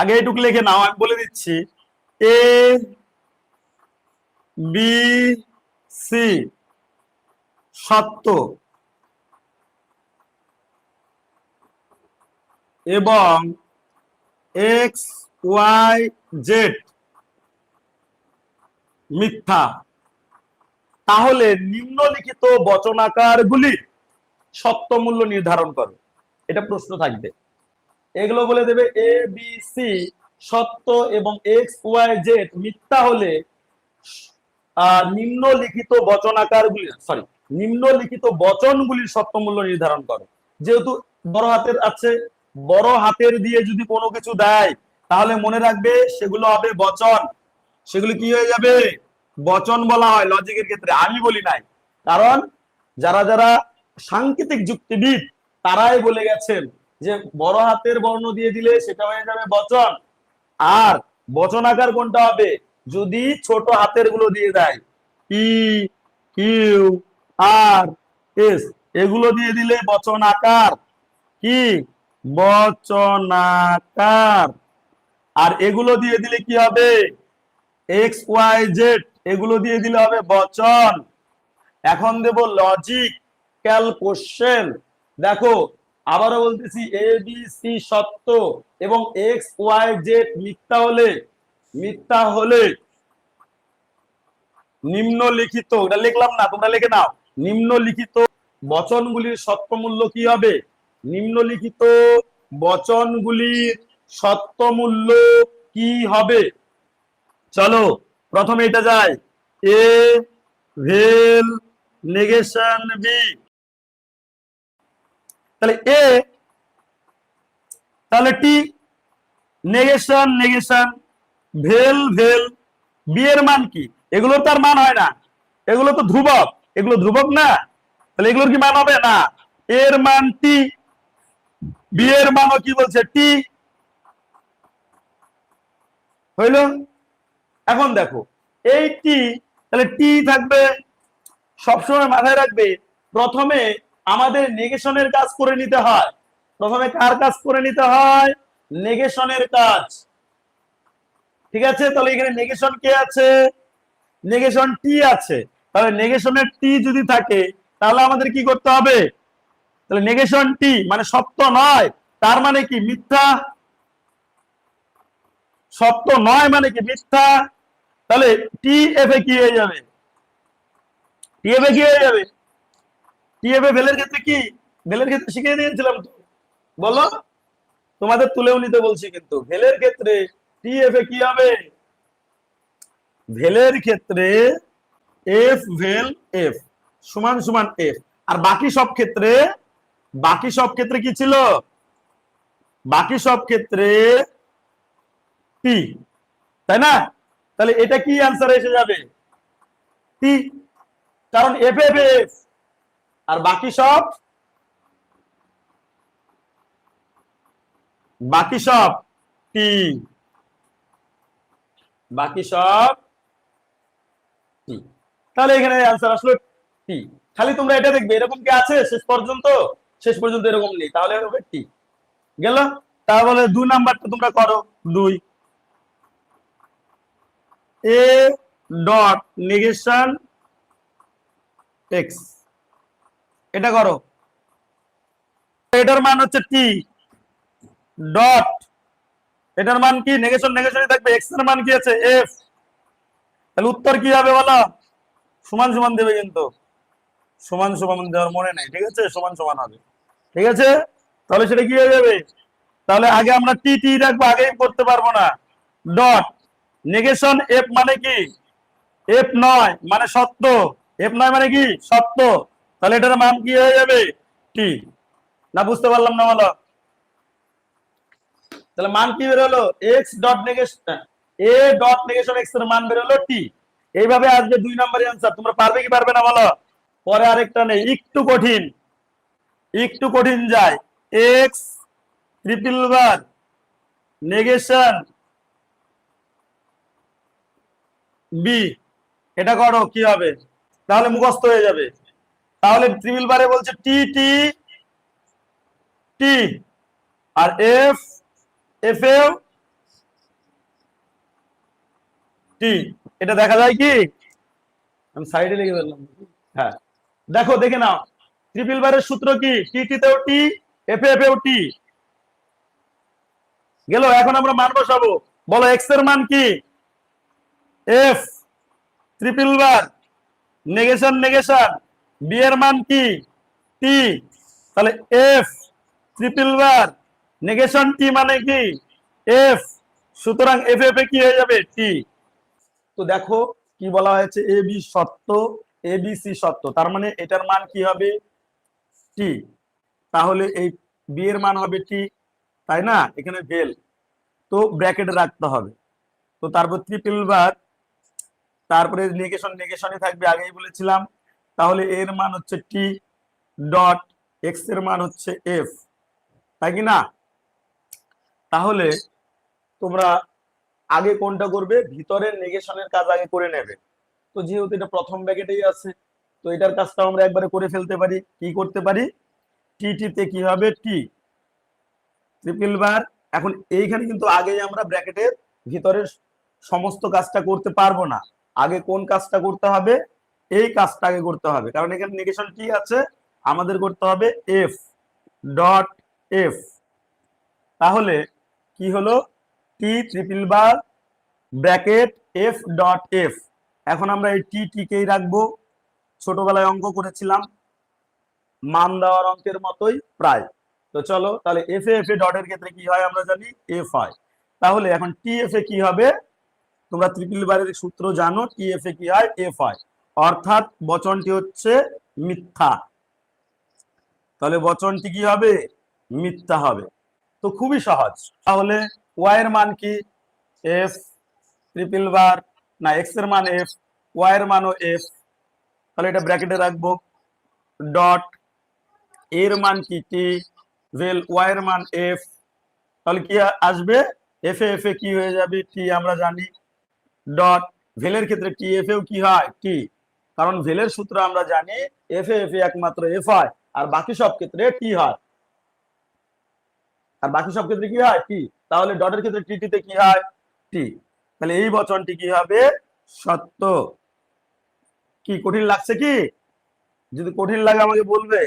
আগে এটুকু লিখে নাও, আমি বলে দিচ্ছি। এ বি সি সত্য। এবং এক্স ওয়াই জেড মিথ্যা। তাহলে নিম্নলিখিত বচনাকারগুলি সত্য মূল্য নির্ধারণ করে। এটা প্রশ্ন থাকবে। এগুলো বলে দেবে এ বি সি সত্য এবং এক্স ওয়াই জেড মিথ্যা হলে নিম্নলিখিত বচনাকারগুলি সরি নিম্নলিখিত বচনগুলির সত্য মূল্য নির্ধারণ করো। যেহেতু বড় হাতের আছে, বড় হাতের দিয়ে যদি কোনো কিছু দেয়, তাহলে মনে রাখবে সেগুলো হবে বচন। সেগুলো কি হয়ে যাবে? বচন বলা হয় লজিকের ক্ষেত্রে। আমি বলি নাই। কারণ যারা যারা সাংকেতিক যুক্তিবিদ, তারাই বলে গেছেন যে বড় হাতের বর্ণ দিয়ে দিলে সেটা হয়ে যাবে বচন। আর বচন আকার কোনটা হবে? যদি ছোট হাতেরগুলো দিয়ে দেয়। ই কিউ, আর, এস, এগুলো দিয়ে দিলে বচন আকার। কি? বচনাকার আর এগুলো দিয়ে দিলে কি হবে? এক্স, ওয়াই, জেড, এগুলো দিয়ে দিলে হবে বচন। এখন দেব লজিক, ক্যাল কোশ্চেন। দেখো আবারও বলতেছি এ বি সি সত্য এবং এক্স ওয়াই জেড মিথ্যা হলে মিথ্যা হলে নিম্নলিখিত, এটা লিখলাম না, তোমরা লিখে নাও। নিম্নলিখিত বচনগুলির সত্য মূল্য কি হবে? নিম্নলিখিত বচনগুলির সত্য মূল্য কি হবে? চলো, প্রথমে এটা যায়। এ ভেল নেগেশন বি তাহলে এ তাহলে টি নেগেশন নেগেশন ভেল ভেল বি এর মান কি? এগুলো তার মান হয় না। এগুলো তো ধ্রুবক। এগুলো ধ্রুবক না? তাহলে এগুলোর কি মান হবে? না। এর মান টি বি এর মানও কি বলছে? টি হইল? এখন দেখো, এই টি তাহলে টি থাকবে সবসময় মাথায় রাখবে। প্রথমে আমাদের নেগেশনের কাজ করে নিতে হয়। প্রথমে কার কাজ করে নিতে হয়? নেগেশনের কাজ। ঠিক আছে? তাহলে এখানে নেগেশন কে আছে? নেগেশন টি আছে। তাহলে নেগেশনের টি যদি থাকে, তাহলে আমাদের কি করতে হবে? তাহলে নেগেশন টি মানে সত্য নয়। তার মানে কি? মিথ্যা। সত্য নয় মানে কি? মিথ্যা। তাহলে টি এফ কি হয়ে যাবে? টি এফ কি হয়ে যাবে? টি এফ ভেলের ক্ষেত্রে কি? ভেলের ক্ষেত্রে শিখিয়ে দিয়েছিলাম তো। বলো। তোমাদের তুলেও নিতে বলছি কিন্তু, ভেলের ক্ষেত্রে টি এফ এ কি হবে? ভেলের ক্ষেত্রে এফ ভেল এফ সমান সমান এফ আর বাকি সব ক্ষেত্রে, বাকি সব ক্ষেত্রে কি ছিল? বাকি সব ক্ষেত্রে টি তাই না? তাহলে এটা কি অ্যান্সার এসে যাবে? টি কারণ এফ এফ এফ আর বাকি সব? বাকি সব টি বাকি সব টি তাহলে এখানে অ্যান্সার আসলো টি খালি তোমরা এটা দেখবে, এরকম কি আছে শেষ পর্যন্ত? শেষ পর্যন্ত এরকম নেই, তাহলে হবে টি গেল? তাহলে দুই নাম্বারটা তোমরা করো, দুই। এ ডট নেগেশন এক্স এটা করো। এটার মান হচ্ছে টি ডট এটার মান কি? নেগেশন নেগেশনই থাকবে। এক্সের মান কি আছে? এফ তাহলে উত্তর কি হবে বলো? সমান সমান দেবে কিন্তু। সমান সমান দেওয়ার মনে নেই। ঠিক আছে? সমান সমান হবে। ঠিক আছে? তাহলে সেটা কি হয়ে যাবে? তাহলে আগে আমরা টি টি রাখব। আগে করতে পারব না। ডট নেগেশন এফ মানে কি? এফ নয় মানে সত্য। এফ নয় মানে কি? সত্য। তাহলে এটার মান কি হয়ে যাবে? টি না, বুঝতে পারলাম না বলো তাহলে মান কি বেরোলো X dot negation A dot negation এক্সের মান বেরোলো টি এইভাবে আসবে দুই নম্বরের অ্যান্সার তোমরা পারবে কি পারবে না বলো পরে আরেকটা নেই। একটু কঠিন। একটু কঠিন যায়। X triple bar negation B এটা করো, কি হবে? তাহলে মুখস্থ হয়ে যাবে। তাহলে ট্রিপল বারে বলছে টি টি টি আর এফ এফ এও টি এটা দেখা যায় কি? আমি সাইডে লিখে ফেললাম। হ্যাঁ। দেখো দেখে নাও। ট্রিপল বারের সূত্র কি? টি টি তেও টি এফ এফ এও টি গেল এখন আমরা মান বসাবো। বলো এক্সের মান কি? F triple bar negation negation B এর মান কি? টি তাহলে F triple bar negation T মানে কি? এফ সুতরাং এফ এফ এ কি হয়ে যাবে? টি তো দেখো কি বলা হয়েছে? এ বি সত্য এ বি সি সত্য। তার মানে এটার মান কি হবে? টি তাহলে এই বি এর মান হবে টি তাই না? এখানে ভেল। তো ব্র্যাকেট রাখতে হবে। তো তারপর ট্রিপল বার তারপরে নেগেশন নেগেশনে থাকবে। আগেই বলেছিলাম তাহলে এর মান হচ্ছে টি ডট এক্সের মান হচ্ছে এফ তাই কি না? তাহলে তোমরা আগে কোনটা করবে? ভিতরের নেগেশনের কাজ আগে করে নেবে। তো যেহেতু এটা প্রথম ব্যাকেটেই আছে, তো এটার কাজটা আমরা একবারে করে ফেলতে পারি। কি করতে পারি? টি টিতে কি হবে? টি ট্রিপল বার এখন এইখানে কিন্তু আগেই আমরা ব্র্যাকেটের ভিতরের সমস্ত কাজটা করতে পারব না। আগে কোন কাজটা করতে হবে? এই কাজটা আগে করতে হবে। কারণ এখানে নেগেশন কি আছে? আমাদের করতে হবে এফ ডট এফ তাহলে কি হলো? T triple bar bracket F dot F এখন আমরা এই টি টিকেই রাখব? ছোটবেলায় অঙ্ক করেছিলাম। মান দেওয়ার অঙ্কের মতোই প্রায়। তো চলো, তাহলে এফ এ এফ এ ডটের ক্ষেত্রে কি হয় আমরা জানি? এফ হয়। তাহলে এখন টি এফ এ কি হবে? তোমরা ত্রিপিল বারের সূত্র জানো টি এফ এ কি হয়? এফ হয়। অর্থাৎ বচনটি হচ্ছে মিথ্যা। তাহলে বচনটি কি হবে? মিথ্যা হবে। তো খুবই সহজ। তাহলে ওয়াই এর মান কি? এফ ট্রিপল বার না এক্সের মান এফ ওয়াই এর মানও এফ তাহলে এটা ব্র্যাকেটে রাখব। ডট এর মান কি টি ভেল ওয়াই এর মান এফ তাহলে কি আসবে? এফ এফ এ কি হয়ে যাবে? টি আমরা জানি। ডট ভেলের ক্ষেত্রে টি এফ এও কি হয়? টি কারণ ভেলের সূত্র আমরা জানি এফ এফ একমাত্র এফ হয়, আর বাকি সব ক্ষেত্রে টি হয়। আর বাকি সব ক্ষেত্রে কি হয়? টি তাহলে ডটের ক্ষেত্রে টি টিতে কি হয়? টি তাহলে এই বচনটি কি হবে? সত্য। কি, কঠিন লাগছে কি? যদি কঠিন লাগে আমাকে বলবে।